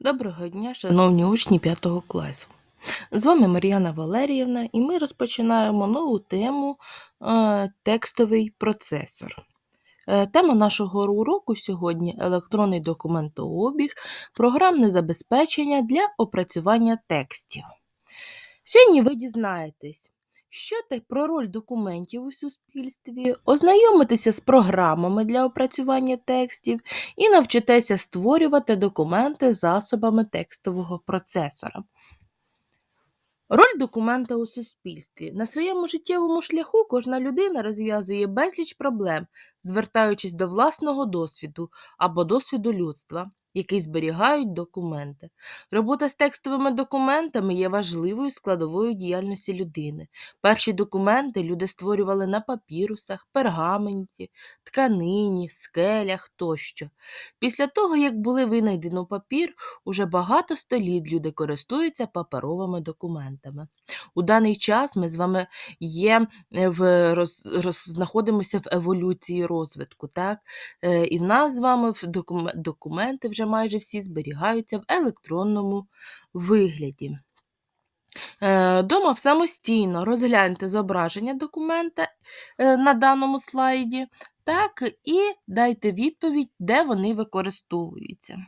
Доброго дня, шановні учні 5 класу. З вами Мар'яна Валеріївна, і ми розпочинаємо нову тему е, текстовий процесор. Е, Тема нашого уроку сьогодні електронний документообіг, програмне забезпечення для опрацювання текстів. Сьогодні ви дізнаєтесь, що те про роль документів у суспільстві, ознайомитеся з програмами для опрацювання текстів і навчитеся створювати документи засобами текстового процесора. Роль документа у суспільстві. На своєму життєвому шляху кожна людина розв'язує безліч проблем, звертаючись до власного досвіду або досвіду людства, який зберігають документи. Робота з текстовими документами є важливою складовою діяльності людини. Перші документи люди створювали на папірусах, пергаменті, тканині, скелях тощо. Після того, як були винайдено папір, уже багато століть люди користуються паперовими документами. У даний час ми з вами є е, в роз, роз, знаходимося в еволюції розвитку, так? Е, і в нас з вами документи вже майже всі зберігаються в електронному вигляді. Е, Дома самостійно розгляньте зображення документа е, на даному слайді, так, і дайте відповідь, де вони використовуються.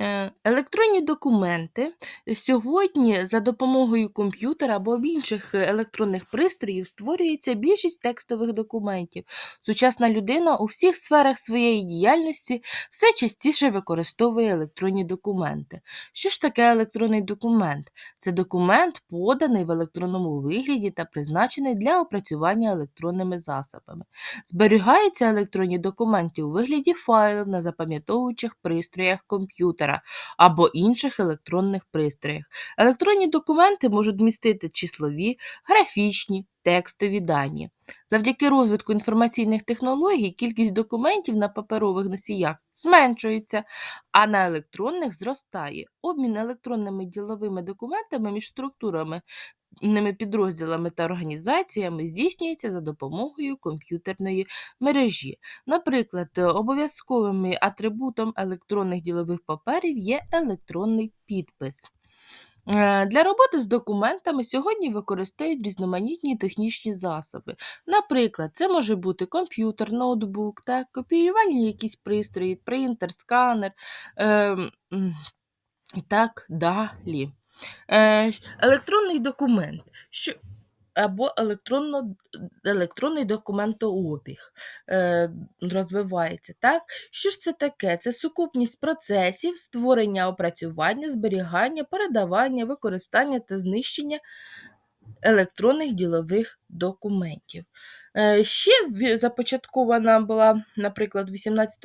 Е, Електронні документи сьогодні за допомогою комп'ютера або інших електронних пристроїв створюється більшість текстових документів. Сучасна людина у всіх сферах своєї діяльності все частіше використовує електронні документи. Що ж таке електронний документ? Це документ, поданий в електронному вигляді та призначений для опрацювання електронними засобами. Зберігаються електронні документи у вигляді файлів на запам'ятовуючих пристроях комп'ютера або інших електронних пристроях. Електронні документи можуть містити числові, графічні, текстові дані. Завдяки розвитку інформаційних технологій кількість документів на паперових носіях зменшується, а на електронних зростає. Обмін електронними діловими документами між структурами ними підрозділами та організаціями здійснюється за допомогою комп'ютерної мережі. Наприклад, е, обов'язковим атрибутом електронних ділових паперів є електронний підпис. Е, Для роботи з документами сьогодні використовують різноманітні технічні засоби. Наприклад, це може бути комп'ютер, ноутбук, так, копіювальні якісь пристрої, принтер, сканер е, так далі. Е, електронний документ що, або електронно, електронний документообіг е, розвивається. Так? Що ж це таке? Це сукупність процесів створення опрацювання, зберігання, передавання, використання та знищення електронних ділових документів. Е, ще започаткована була, наприклад, 18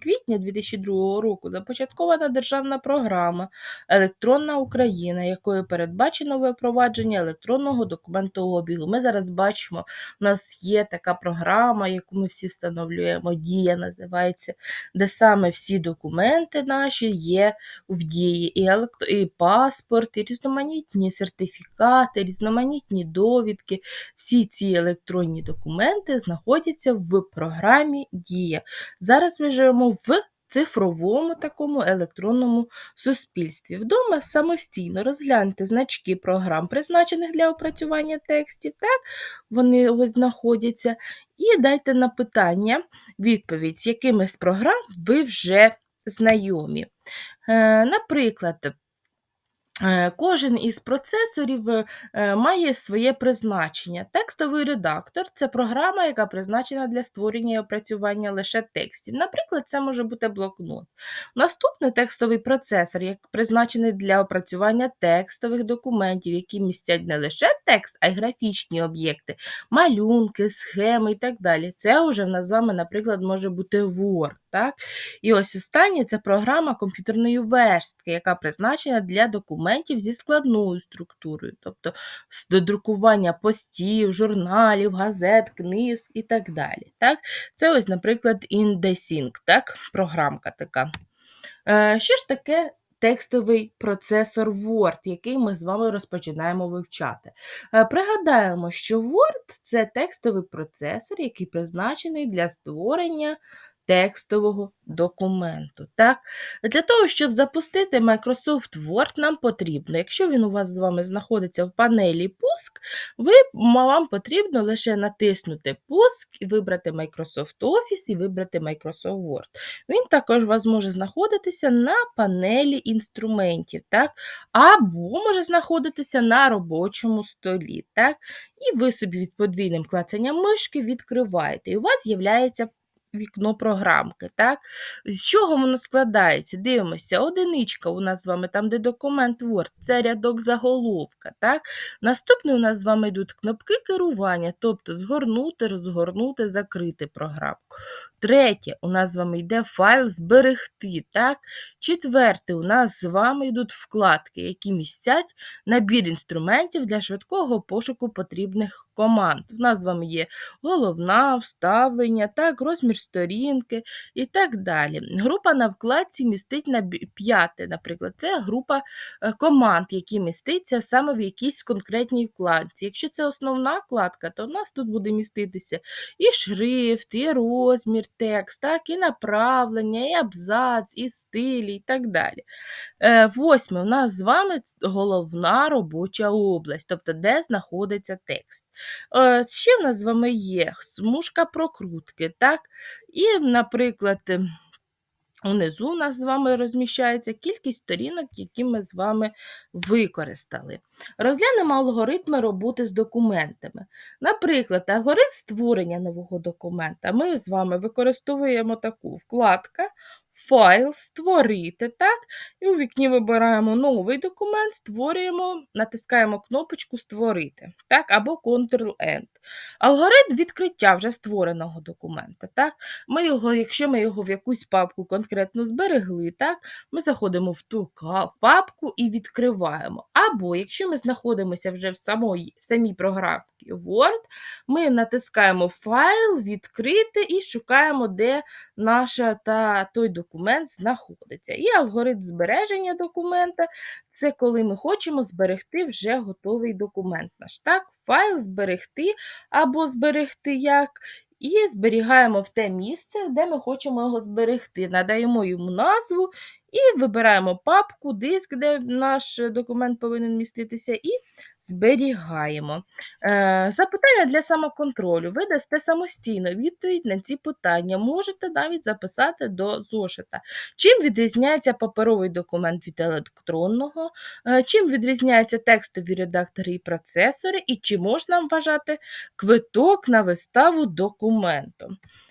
квітня 2002 року започаткована державна програма Електронна Україна, якою передбачено випровадження електронного документообігу. Ми зараз бачимо, у нас є така програма, яку ми всі встановлюємо, Дія називається, де саме всі документи наші є в дії, і, електро... і паспорт, і різноманітні сертифікати, різноманітні довідки, всі ці електронні документи знаходяться в програмі Дія. Зараз ми живемо в цифровому такому електронному суспільстві. Вдома самостійно розгляньте значки програм, призначених для опрацювання текстів, так вони ось знаходяться, і дайте на питання відповідь, з якими з програм ви вже знайомі. Е, наприклад, кожен із процесорів е, має своє призначення. Текстовий редактор це програма, яка призначена для створення і опрацювання лише текстів. Наприклад, це може бути блокнот. Наступний текстовий процесор, як призначений для опрацювання текстових документів, які містять не лише текст, а й графічні об'єкти, малюнки, схеми і так далі. Це вже в нас з вами, наприклад, може бути Word. Так? І ось останнє це програма комп'ютерної верстки, яка призначена для документів зі складною структурою, тобто з додрукування постів, журналів, газет, книг і так далі. Так? Це ось, наприклад, InDesync, так? програмка така. Е, що ж таке? Текстовий процесор Word, який ми з вами розпочинаємо вивчати. Е, пригадаємо, що Word це текстовий процесор, який призначений для створення текстового документу. Так? Для того, щоб запустити Microsoft Word, нам потрібно, якщо він у вас з вами знаходиться в панелі Пуск, ви, вам потрібно лише натиснути Пуск і вибрати Microsoft Office і вибрати Microsoft Word. Він також у вас може знаходитися на панелі інструментів, так? або може знаходитися на робочому столі. Так? І ви собі від подвійним клацанням мишки відкриваєте. І у вас з'являється вікно програмки. так? З чого воно складається? Дивимося, одиничка у нас з вами, там, де документ Word, це рядок заголовка. так? Наступний у нас з вами йдуть кнопки керування, тобто згорнути, розгорнути, закрити програмку. Третє, у нас з вами йде файл зберегти. так? Четверте, у нас з вами йдуть вкладки, які містять набір інструментів для швидкого пошуку потрібних команд. У нас з вами є головна, вставлення, так, розмір сторінки і так далі. Група на вкладці містить на п'яте, наприклад, це група е, команд, які міститься саме в якійсь конкретній вкладці. Якщо це основна вкладка, то у нас тут буде міститися і шрифт, і розмір, текст, так, і направлення, і абзац, і стилі, і так далі. Е, восьме, у нас з вами головна робоча область, тобто де знаходиться текст. Е, ще в нас з вами є смужка прокрутки. так? І, наприклад, ем, Унизу у нас з вами розміщається кількість сторінок, які ми з вами використали. Розглянемо алгоритми роботи з документами. Наприклад, алгоритм створення нового документа. Ми з вами використовуємо таку вкладка файл, створити, так? І у вікні вибираємо новий документ, створюємо, натискаємо кнопочку Створити, так, або Ctrl-End. Алгоритм відкриття вже створеного документа. так? Ми його, Якщо ми його в якусь папку конкретно зберегли, так, ми заходимо в ту папку і відкриваємо. Або якщо ми знаходимося вже в самій, в самій програмі Word, ми натискаємо файл, відкрити і шукаємо, де наша та той документ знаходиться. І алгоритм збереження документа це коли ми хочемо зберегти вже готовий документ наш. Так? Файл зберегти або зберегти як. І зберігаємо в те місце, де ми хочемо його зберегти. Надаємо йому назву і вибираємо папку, диск, де наш документ повинен міститися, і зберігаємо. Е, запитання для самоконтролю. Ви дасте самостійно відповідь на ці питання. Можете навіть записати до зошита. Чим відрізняється паперовий документ від електронного, е, чим відрізняються текстові редактори і процесори, і чи можна вважати квиток на виставу документу.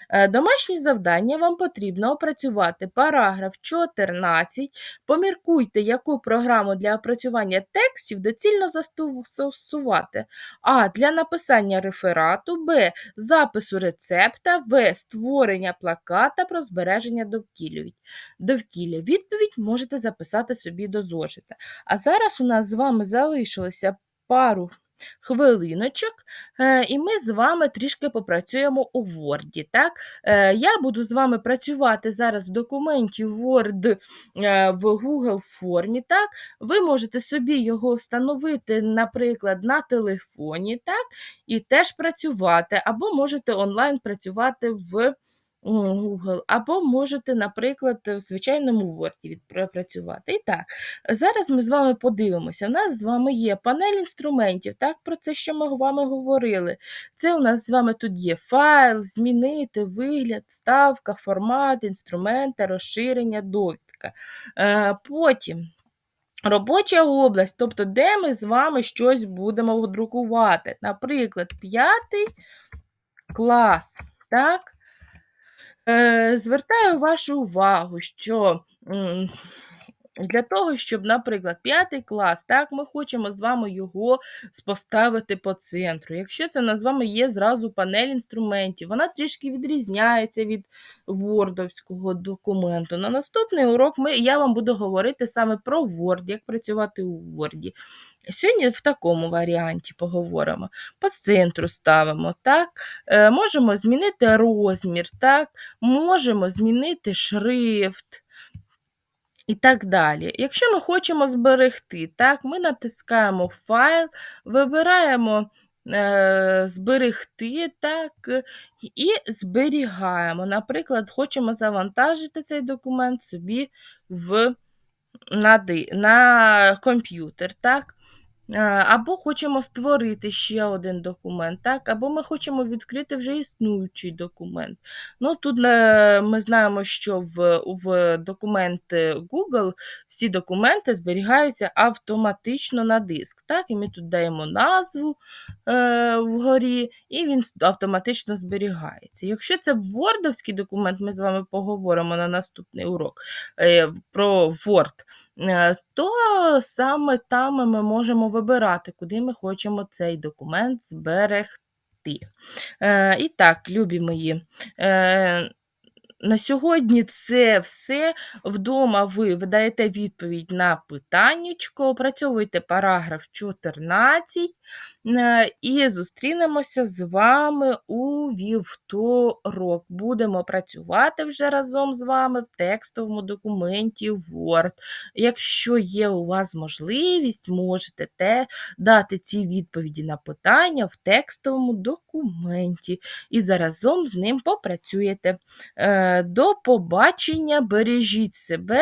Е, домашні завдання вам потрібно опрацювати параграф 14. Поміркуйте, яку програму для опрацювання текстів доцільно застосувати. А. Для написання реферату, Б. Запису рецепта, В. Створення плаката про збереження. Довкілля. Відповідь можете записати собі до зошита. А зараз у нас з вами залишилося пару хвилиночок, е, і ми з вами трішки попрацюємо у Word. Так? Е, я буду з вами працювати зараз в документі Word е, в Google формі. Так? Ви можете собі його встановити, наприклад, на телефоні, так? і теж працювати, або можете онлайн працювати в. Google, або можете, наприклад, в звичайному Word відпрацювати. І так, зараз ми з вами подивимося. У нас з вами є панель інструментів, так, про це, що ми з вами говорили. Це у нас з вами тут є файл, змінити, вигляд, ставка, формат, інструменти, розширення, довідка. Е, потім. Робоча область, тобто, де ми з вами щось будемо друкувати. Наприклад, п'ятий клас. так? Е, звертаю вашу увагу, що для того, щоб, наприклад, п'ятий клас, так, ми хочемо з вами його поставити по центру. Якщо це на з вами є зразу панель інструментів, вона трішки відрізняється від вордовського документу. На наступний урок ми, я вам буду говорити саме про Word, як працювати у Word. Сьогодні в такому варіанті поговоримо. По центру ставимо, так? Е, можемо змінити розмір, так? можемо змінити шрифт і так далі. Якщо ми хочемо зберегти, так, ми натискаємо файл, вибираємо е, зберегти, так, і зберігаємо. Наприклад, хочемо завантажити цей документ собі в на, на комп'ютер, так? Е, Або хочемо створити ще один документ, так? або ми хочемо відкрити вже існуючий документ. Ну, Тут е, ми знаємо, що в, в документи Google всі документи зберігаються автоматично на диск. Так? І ми тут даємо назву е, вгорі, і він автоматично зберігається. Якщо це Wordовський документ, ми з вами поговоримо на наступний урок е, про Word. Е, то саме там ми можемо вибирати, куди ми хочемо цей документ зберегти. Е, І так, любі мої, е, на сьогодні це все. Вдома ви видаєте відповідь на питаннячко, опрацьовуйте параграф 14 е, і зустрінемося з вами у вівторок. Будемо працювати вже разом з вами в текстовому документі Word. Якщо є у вас можливість, можете те дати ці відповіді на питання в текстовому документі і заразом з ним попрацюєте. Е, До побачення, бережіть себе.